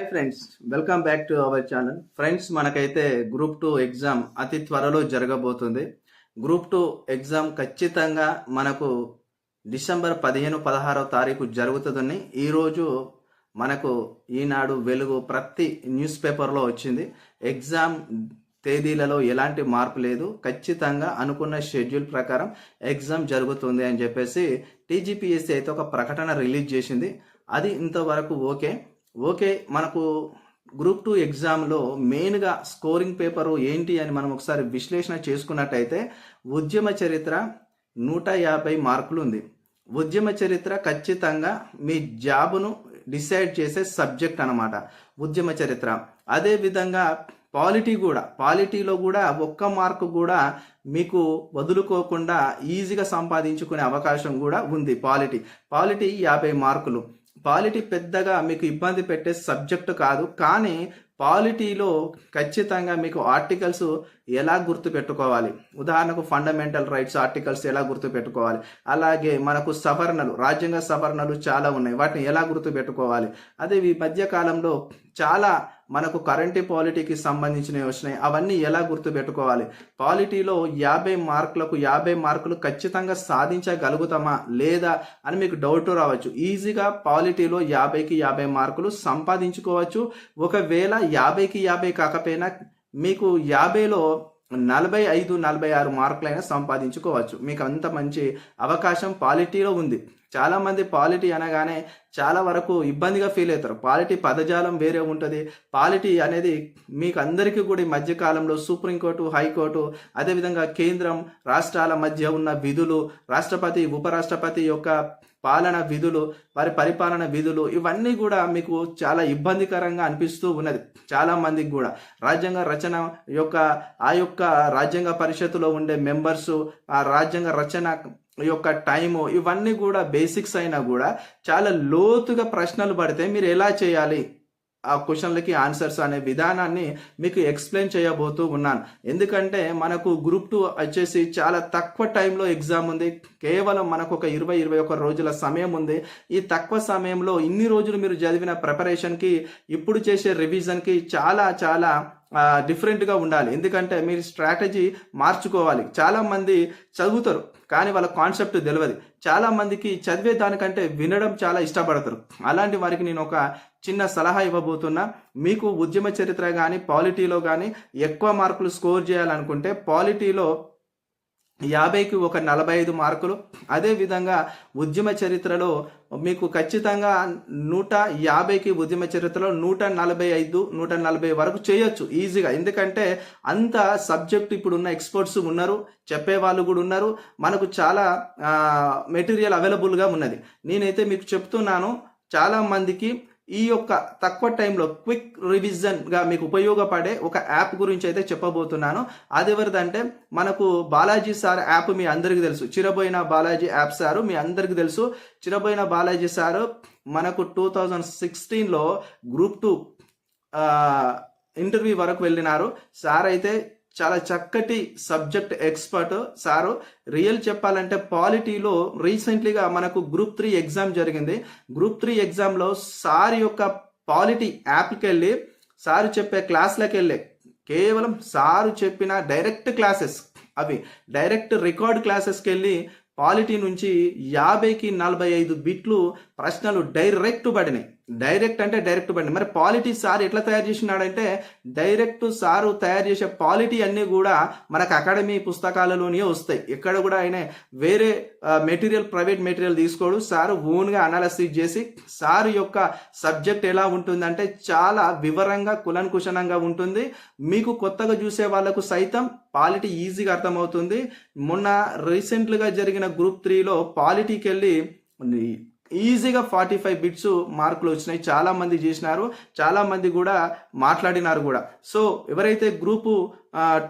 Hi friends welcome back to our channel friends మనకైతే group two exam అతి త్వరలో జరగబోతుంది. గ్రూప్ టూ ఎగ్జామ్ ఖచ్చితంగా మనకు డిసెంబర్ పదిహేను పదహారో తారీఖు జరుగుతుందని ఈరోజు మనకు ఈనాడు వెలుగు ప్రతి న్యూస్ పేపర్లో వచ్చింది. ఎగ్జామ్ తేదీలలో ఎలాంటి మార్పు లేదు. ఖచ్చితంగా అనుకున్న షెడ్యూల్ ప్రకారం ఎగ్జామ్ జరుగుతుంది అని చెప్పేసి టీజీపీఎస్సీ అయితే ఒక ప్రకటన రిలీజ్ చేసింది. అది ఇంతవరకు ఓకే. ఓకే మనకు గ్రూప్ టూ ఎగ్జామ్లో మెయిన్గా స్కోరింగ్ పేపరు ఏంటి అని మనం ఒకసారి విశ్లేషణ చేసుకున్నట్టయితే ఉద్యమ చరిత్ర నూట యాభై మార్కులు ఉంది. ఉద్యమ చరిత్ర ఖచ్చితంగా మీ జాబును డిసైడ్ చేసే సబ్జెక్ట్ అన్నమాట ఉద్యమ చరిత్ర. అదే విధంగా పాలిటీ కూడా పాలిటీలో కూడా ఒక్క మార్కు కూడా మీకు వదులుకోకుండా ఈజీగా సంపాదించుకునే అవకాశం కూడా ఉంది పాలిటీ. పాలిటీ యాభై మార్కులు. పాలిటీ పెద్దగా మీకు ఇబ్బంది పెట్టే సబ్జెక్టు కాదు కానీ పాలిటీలో ఖచ్చితంగా మీకు ఆర్టికల్స్ ఎలా గుర్తు పెట్టుకోవాలి ఉదాహరణకు ఫండమెంటల్ రైట్స్ ఆర్టికల్స్ ఎలా గుర్తు పెట్టుకోవాలి అలాగే మనకు సవరణలు రాజ్యాంగ సవరణలు చాలా ఉన్నాయి. వాటిని ఎలా గుర్తు పెట్టుకోవాలి అదే ఈ మధ్య కాలంలో చాలా మనకు కరెంట్ పాలిటీకి సంబంధించినవి వచ్చినాయి. అవన్నీ ఎలా గుర్తు పెట్టుకోవాలి పాలిటీలో యాభై మార్కులకు యాభై మార్కులు ఖచ్చితంగా సాధించగలుగుతామా? లేదా? అని మీకు డౌట్ రావచ్చు. ఈజీగా పాలిటీలో యాభైకి యాభై మార్కులు సంపాదించుకోవచ్చు. ఒకవేళ యాభైకి యాభై కాకపోయినా మీకు యాభైలో నలభై ఐదు నలభై ఆరు మార్కులైనా సంపాదించుకోవచ్చు. మీకు అంత మంచి అవకాశం పాలిటీలో ఉంది. చాలామంది పాలిటీ అనగానే చాలా వరకు ఇబ్బందిగా ఫీల్ అవుతారు. పాలిటీ పదజాలం వేరే ఉంటుంది. పాలిటీ అనేది మీకు అందరికీ కూడా ఈ మధ్యకాలంలో సుప్రీంకోర్టు హైకోర్టు అదేవిధంగా కేంద్రం రాష్ట్రాల మధ్య ఉన్న విధులు రాష్ట్రపతి ఉపరాష్ట్రపతి యొక్క పాలన విధులు వారి పరిపాలన విధులు ఇవన్నీ కూడా మీకు చాలా ఇబ్బందికరంగా అనిపిస్తూ ఉన్నది. చాలా మందికి కూడా. రాజ్యాంగ రచన యొక్క ఆ యొక్క రాజ్యాంగ పరిషత్తులో ఉండే మెంబర్సు ఆ రాజ్యాంగ రచన యొక్క టైము ఇవన్నీ కూడా బేసిక్స్ అయినా కూడా చాలా లోతుగా ప్రశ్నలు పడితే మీరు ఎలా చేయాలి? ఆ క్వశ్చన్లకి ఆన్సర్స్ అనే విధానాన్ని మీకు ఎక్స్ప్లెయిన్ చేయబోతూ ఉన్నాను. ఎందుకంటే మనకు గ్రూప్ టూ వచ్చేసి చాలా తక్కువ టైంలో ఎగ్జామ్ ఉంది. కేవలం మనకు ఒక ఇరవై ఇరవై ఒక రోజుల సమయం ఉంది. ఈ తక్కువ సమయంలో ఇన్ని రోజులు మీరు చదివిన ప్రిపరేషన్కి ఇప్పుడు చేసే రివిజన్కి చాలా చాలా డిఫరెంట్గా ఉండాలి. ఎందుకంటే మీరు స్ట్రాటజీ మార్చుకోవాలి. చాలామంది చదువుతారు కానీ వాళ్ళ కాన్సెప్ట్ తెలియదు చాలామందికి చదివే దానికంటే వినడం చాలా ఇష్టపడతారు. అలాంటి వారికి నేను ఒక చిన్న సలహా ఇవ్వబోతున్నా. మీకు ఉద్యమ చరిత్ర కానీ పాలిటీలో కానీ ఎక్కువ మార్కులు స్కోర్ చేయాలనుకుంటే పాలిటీలో యాభైకి ఒక నలభై ఐదు మార్కులు అదేవిధంగా ఉద్యమ చరిత్రలో మీకు ఖచ్చితంగా నూట యాభైకి ఉద్యమ చరిత్రలో నూట నలభై ఐదు నూట నలభై వరకు చేయొచ్చు ఈజీగా. ఎందుకంటే అంత సబ్జెక్ట్ ఇప్పుడు ఉన్న ఎక్స్పర్ట్స్ ఉన్నారు చెప్పే వాళ్ళు కూడా ఉన్నారు. మనకు చాలా మెటీరియల్ అవైలబుల్గా ఉన్నది. నేనైతే మీకు చెప్తున్నాను చాలా మందికి ఈ యొక్క తక్కువ టైంలో క్విక్ రివిజన్గా మీకు ఉపయోగపడే ఒక యాప్ గురించి అయితే చెప్పబోతున్నాను. అది ఎవరిదంటే మనకు బాలాజీ సార్ యాప్ మీ అందరికీ తెలుసు. చిరబోయిన బాలాజీ యాప్ సారు మీ అందరికీ తెలుసు. చిరబోయిన బాలాజీ సారు మనకు టూ థౌజండ్ సిక్స్టీన్లో గ్రూప్ టూ ఇంటర్వ్యూ వరకు వెళ్ళినారు. సార్ అయితే చాలా చక్కటి సబ్జెక్ట్ ఎక్స్పర్ట్. సారు రియల్ చెప్పాలంటే పాలిటీలో రీసెంట్లీగా మనకు గ్రూప్ త్రీ ఎగ్జామ్ జరిగింది. గ్రూప్ త్రీ ఎగ్జామ్లో సార్ యొక్క పాలిటీ యాప్కి వెళ్ళి సారు చెప్పే క్లాస్లకు వెళ్ళి కేవలం సారు చెప్పిన డైరెక్ట్ క్లాసెస్ అవి డైరెక్ట్ రికార్డ్ క్లాసెస్కి వెళ్ళి పాలిటీ నుంచి యాభైకి నలభై ఐదు బిట్లు ప్రశ్నలు డైరెక్ట్ పడినాయి. డైరెక్ట్ అంటే డైరెక్ట్ బండి. మరి పాలిటీ సార్ ఎట్లా తయారు చేసినాడంటే డైరెక్ట్ సారు తయారు చేసే పాలిటీ అన్నీ కూడా మనకు అకాడమీ పుస్తకాలలోనే వస్తాయి. ఎక్కడ కూడా ఆయన వేరే మెటీరియల్ ప్రైవేట్ మెటీరియల్ తీసుకోడు. సారు ఓన్గా అనాలసిస్ చేసి సారు యొక్క సబ్జెక్ట్ ఎలా ఉంటుందంటే చాలా వివరంగా కులన్కుశనంగా ఉంటుంది. మీకు కొత్తగా చూసే వాళ్ళకు సైతం పాలిటీ ఈజీగా అర్థమవుతుంది. మొన్న రీసెంట్గా జరిగిన గ్రూప్ త్రీలో పాలిటీకి వెళ్ళి ఈజీగా ఫార్టీ ఫైవ్ బిట్స్ మార్కులు వచ్చినాయి. చాలామంది చేసినారు. చాలామంది కూడా మాట్లాడినారు కూడా. సో ఎవరైతే గ్రూపు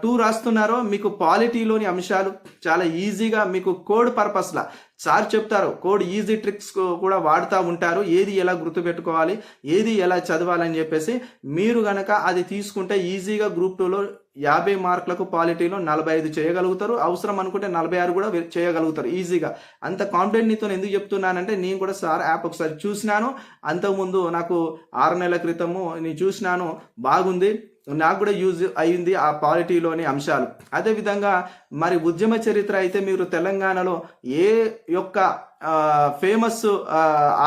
టూ రాస్తున్నారో మీకు పాలిటీలోని అంశాలు చాలా ఈజీగా మీకు కోడ్ పర్పస్లా సార్ చెప్తారు కోడ్ ఈజీ ట్రిక్స్ కూడా వాడుతూ ఉంటారు. ఏది ఎలా గుర్తుపెట్టుకోవాలి ఏది ఎలా చదవాలని చెప్పేసి మీరు గనక అది తీసుకుంటే ఈజీగా గ్రూప్ టూలో యాభై మార్కులకు పాలిటీలో నలభై ఐదు చేయగలుగుతారు. అవసరం అనుకుంటే నలభై ఆరు కూడా చేయగలుగుతారు ఈజీగా. అంత కాన్ఫిడెంట్ నీతో ఎందుకు చెప్తున్నానంటే నేను కూడా సార్ యాప్ ఒకసారి చూసినాను. అంతకుముందు నాకు ఆరు నెలల క్రితము నేను చూసినాను. బాగుంది. నాకు కూడా యూజ్ అయింది ఆ పాలిటీలోని అంశాలు. అదేవిధంగా మరి ఉద్యమ చరిత్ర అయితే మీరు తెలంగాణలో ఏ యొక్క ఫేమస్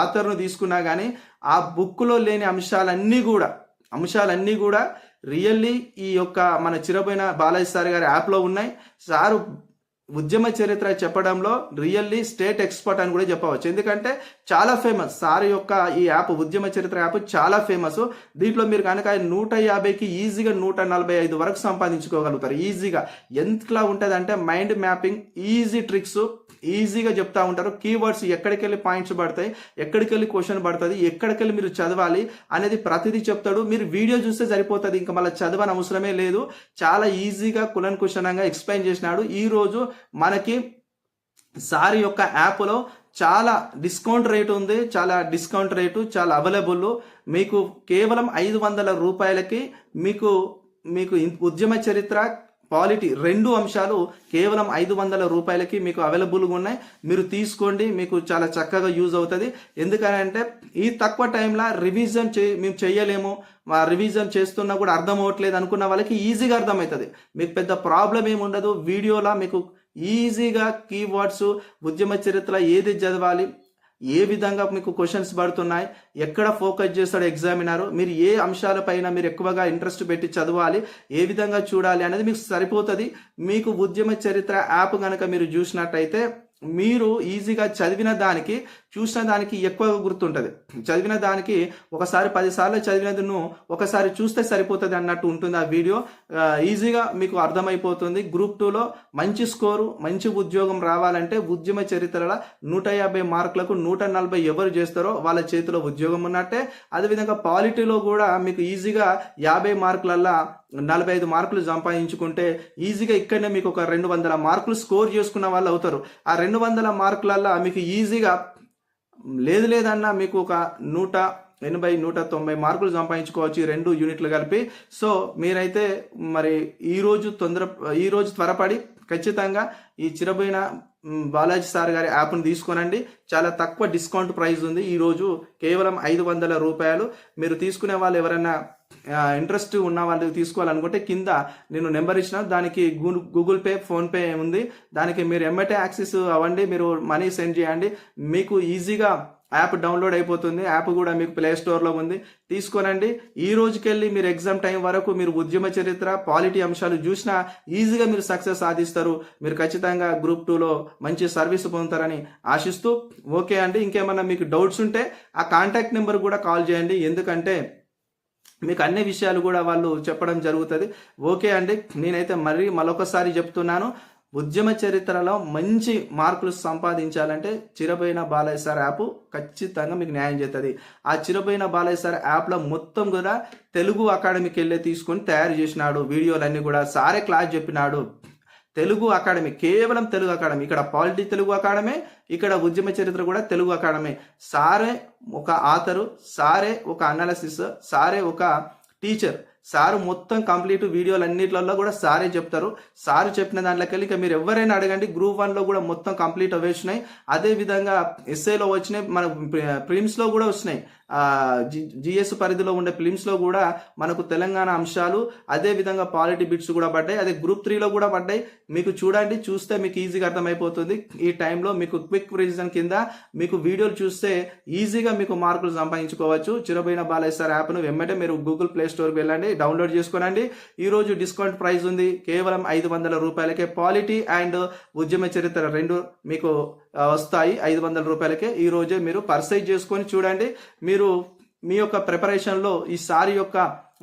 ఆథర్ను తీసుకున్నా కానీ ఆ బుక్లో లేని అంశాలన్నీ కూడా అంశాలన్నీ కూడా రియల్లీ ఈ యొక్క మన చిరపోయిన బాలయ్య సార్ గారి యాప్లో ఉన్నాయి. సారు ఉద్యమ చరిత్ర చెప్పడంలో రియల్లీ స్టేట్ ఎక్స్పర్ట్ అని కూడా చెప్పవచ్చు. ఎందుకంటే చాలా ఫేమస్ సార్ యొక్క ఈ యాప్ ఉద్యమ చరిత్ర యాప్ చాలా ఫేమస్. దీంట్లో మీరు కనుక నూట యాభైకి ఈజీగా నూట నలభై ఐదు వరకు సంపాదించుకోగలుగుతారు. ఈజీగా. ఎంతలా ఉంటుంది అంటే మైండ్ మ్యాపింగ్ ఈజీ ట్రిక్స్ ఈజీగా చెప్తా ఉంటారు. కీవర్డ్స్ ఎక్కడికి వెళ్ళి పాయింట్స్ పడతాయి ఎక్కడికి వెళ్ళి క్వశ్చన్ పడుతుంది ఎక్కడికి వెళ్ళి మీరు చదవాలి అనేది ప్రతిదీ చెప్తాడు. మీరు వీడియో చూస్తే సరిపోతుంది. ఇంకా మళ్ళీ చదవని అవసరమే లేదు. చాలా ఈజీగా కులన్ కుషనంగా ఎక్స్ప్లెయిన్ చేసినాడు. ఈరోజు మనకి సారి యొక్క యాప్లో చాలా డిస్కౌంట్ రేట్ ఉంది. చాలా డిస్కౌంట్ రేటు చాలా అవైలబుల్ మీకు కేవలం ఐదు వందల రూపాయలకి మీకు మీకు ఉద్యమ చరిత్ర క్వాలిటీ రెండు అంశాలు కేవలం ఐదు వందల రూపాయలకి మీకు అవైలబుల్గా ఉన్నాయి. మీరు తీసుకోండి మీకు చాలా చక్కగా యూజ్ అవుతుంది. ఎందుకంటే ఈ తక్కువ టైంలో రివిజన్ చే మేము చేయలేము. మా రివిజన్ చేస్తున్నా కూడా అర్థం అవ్వట్లేదు అనుకున్న వాళ్ళకి ఈజీగా అర్థమవుతుంది. మీకు పెద్ద ప్రాబ్లం ఏమి ఉండదు. వీడియోలా మీకు ఈజీగా కీవర్డ్స్ ఉద్యమ చరిత్ర ఏది చదవాలి ఏ విధంగా మీకు క్వశ్చన్స్ పడుతున్నాయి ఎక్కడ ఫోకస్ చేస్తాడు ఎగ్జామినర్ మీరు ఏ అంశాలపైన మీరు ఎక్కువగా ఇంట్రెస్ట్ పెట్టి చదవాలి ఏ విధంగా చూడాలి అనేది మీకు సరిపోతుంది. మీకు ఉద్యమ చరిత్ర యాప్ కనుక మీరు చూసినట్టయితే మీరు ఈజీగా చదివిన దానికి చూసిన దానికి ఎక్కువ గుర్తుంటుంది. చదివిన దానికి ఒకసారి పదిసార్లు చదివినందును ఒకసారి చూస్తే సరిపోతుంది అన్నట్టు ఉంటుంది ఆ వీడియో. ఈజీగా మీకు అర్థమైపోతుంది. గ్రూప్ టూలో మంచి స్కోరు మంచి ఉద్యోగం రావాలంటే ఉద్యమ చరిత్రలో నూట యాభై మార్కులకు నూట నలభై ఎవరు చేస్తారో వాళ్ళ చేతిలో ఉద్యోగం ఉన్నట్టే. అదేవిధంగా పాలిటీలో కూడా మీకు ఈజీగా యాభై మార్కులల్లా నలభై ఐదు మార్కులు సంపాదించుకుంటే ఈజీగా ఇక్కడనే మీకు ఒక రెండు వందల మార్కులు స్కోర్ చేసుకున్న వాళ్ళు అవుతారు. ఆ రెండు వందల మార్కులల్లా మీకు ఈజీగా లేదు లేదన్నా మీకు ఒక నూట ఎనభై నూట తొంభై మార్కులు సంపాదించుకోవచ్చు ఈ రెండు యూనిట్లు కలిపి. సో మీరైతే మరి ఈరోజు తొందర ఈ రోజు త్వరపడి ఖచ్చితంగా ఈ చిరబోయిన బాలాజీ సార్ గారి యాప్ను తీసుకోనండి. చాలా తక్కువ డిస్కౌంట్ ప్రైస్ ఉంది. ఈరోజు కేవలం ఐదు వందల రూపాయలు. మీరు తీసుకునే వాళ్ళు ఎవరైనా ఇంట్రెస్ట్ ఉన్న వాళ్ళు తీసుకోవాలనుకుంటే కింద నేను నెంబర్ ఇచ్చిన దానికి గూగుల్ పే ఫోన్పే ఉంది. దానికి మీరు ఎమ్మటే యాక్సెస్ అవ్వండి మీరు మనీ సెండ్ చేయండి. మీకు ఈజీగా యాప్ డౌన్లోడ్ అయిపోతుంది. యాప్ కూడా మీకు ప్లే స్టోర్లో ఉంది. తీసుకోనండి. ఈ రోజుకెళ్ళి మీరు ఎగ్జామ్ టైం వరకు మీరు ఉద్యమ చరిత్ర పాలిటీ అంశాలు చూసినా ఈజీగా మీరు సక్సెస్ సాధిస్తారు. మీరు ఖచ్చితంగా గ్రూప్ టూలో మంచి సర్వీస్ పొందుతారని ఆశిస్తూ. ఓకే అండి. ఇంకేమన్నా మీకు డౌట్స్ ఉంటే ఆ కాంటాక్ట్ నెంబర్ కూడా కాల్ చేయండి. ఎందుకంటే మీకు అన్ని విషయాలు కూడా వాళ్ళు చెప్పడం జరుగుతుంది. ఓకే అండి నేనైతే మరీ మరొకసారి చెప్తున్నాను. ఉద్యమ చరిత్రలో మంచి మార్కులు సంపాదించాలంటే చిరబోయిన బాలయ్య సార్ యాప్ ఖచ్చితంగా మీకు న్యాయం చేస్తుంది. ఆ చిరబోయిన బాలయ్య సార్ యాప్లో మొత్తం కూడా తెలుగు అకాడమీకి వెళ్ళి తీసుకొని తయారు చేసినాడు. వీడియోలన్నీ కూడా సారే క్లాస్ చెప్పినాడు. తెలుగు అకాడమీ కేవలం తెలుగు అకాడమీ ఇక్కడ పాలిటీ తెలుగు అకాడమీ ఇక్కడ ఉద్యమ చరిత్ర కూడా తెలుగు అకాడమీ. సారే ఒక ఆథరు సారే ఒక అనాలసిస్ సారే ఒక టీచర్ సారు మొత్తం కంప్లీట్ వీడియోలు అన్నిట్లలో కూడా సారే చెప్తారు. సారు చెప్పిన దాంట్లోకెళ్ళి ఇక మీరు ఎవరైనా అడగండి గ్రూప్ వన్లో కూడా మొత్తం కంప్లీట్ అవేసినాయి అదే విధంగా ఎస్ఏలో వచ్చినాయి మన ప్రిమ్స్లో కూడా వచ్చినాయి. జిఎస్ పరిధిలో ఉండే ఫిలిమ్స్లో కూడా మనకు తెలంగాణ అంశాలు అదే విధంగా పాలిటీ బిట్స్ కూడా పడ్డాయి. అదే గ్రూప్ త్రీలో కూడా పడ్డాయి. మీకు చూడండి చూస్తే మీకు ఈజీగా అర్థమైపోతుంది. ఈ టైంలో మీకు క్విక్ రివిజన్ కింద మీకు వీడియోలు చూస్తే ఈజీగా మీకు మార్కులు సంపాదించుకోవచ్చు. చిరబోయిన బాలయ్య సార్ యాప్ను వెంబడే మీరు గూగుల్ ప్లే స్టోర్కి వెళ్ళండి. డౌన్లోడ్ చేసుకోనండి. ఈరోజు డిస్కౌంట్ ప్రైస్ ఉంది. కేవలం ఐదు వందల రూపాయలకే పాలిటీ అండ్ ఉద్యమ చరిత్ర రెండు మీకు వస్తాయి. ఐదు వందల రూపాయలకే ఈరోజే మీరు పర్సైజ్ చేసుకొని చూడండి. మీరు మీ యొక్క ప్రిపరేషన్లో ఈ సారి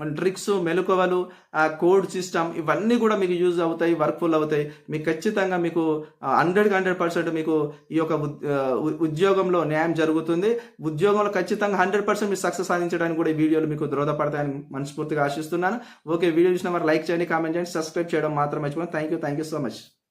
యొక్క ట్రిక్స్ మెలకువలు ఆ కోడ్ సిస్టమ్ ఇవన్నీ కూడా మీకు యూజ్ అవుతాయి వర్క్ఫుల్ అవుతాయి. మీకు ఖచ్చితంగా మీకు హండ్రెడ్కి హండ్రెడ్ పర్సెంట్ మీకు ఈ యొక్క ఉద్యోగంలో న్యాయం జరుగుతుంది. ఉద్యోగంలో ఖచ్చితంగా హండ్రెడ్ పర్సెంట్ మీరు సక్సెస్ సాధించడానికి కూడా ఈ వీడియోలు మీకు దృఢపడతాయని మనస్ఫూర్తిగా ఆశిస్తున్నాను. ఓకే వీడియో చూసిన వారు లైక్ చేయండి కామెంట్ చేయండి సబ్స్క్రైబ్ చేయడం మాత్రం మర్చిపోయింది thank you thank you so much